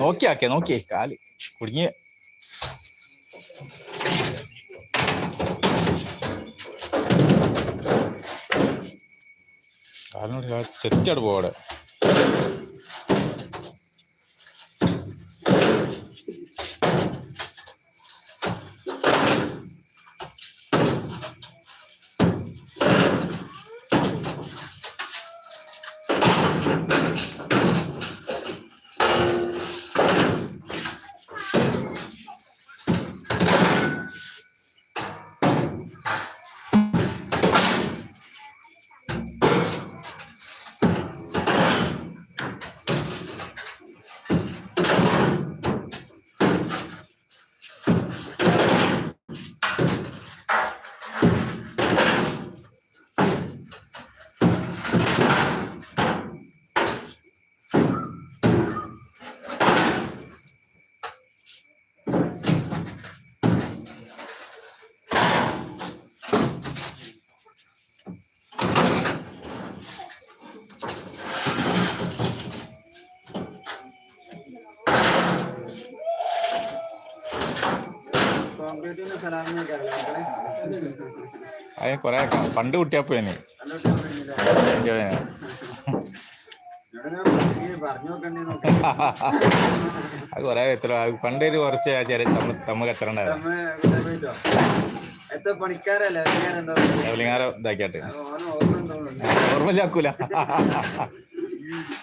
നോക്കി ആക്കിയ നോക്കി കാൽ കുടുങ്ങിയ. കാലിനോട് സെറ്റാണ് പോവാടെ. അത് കൊറേ പണ്ട് കുട്ടിയാ ഞാൻ അത് കൊറേ എത്ര പണ്ട് ഒരു കുറച്ച് തമ്മ തമ്മ കച്ചറ ഉണ്ടായിരുന്നു? എത്ര പണിക്കാരല്ലേ? ഇതാക്കിയാട്ട്. ഓർമ്മ ഓർമ്മയില്ലാക്കൂല.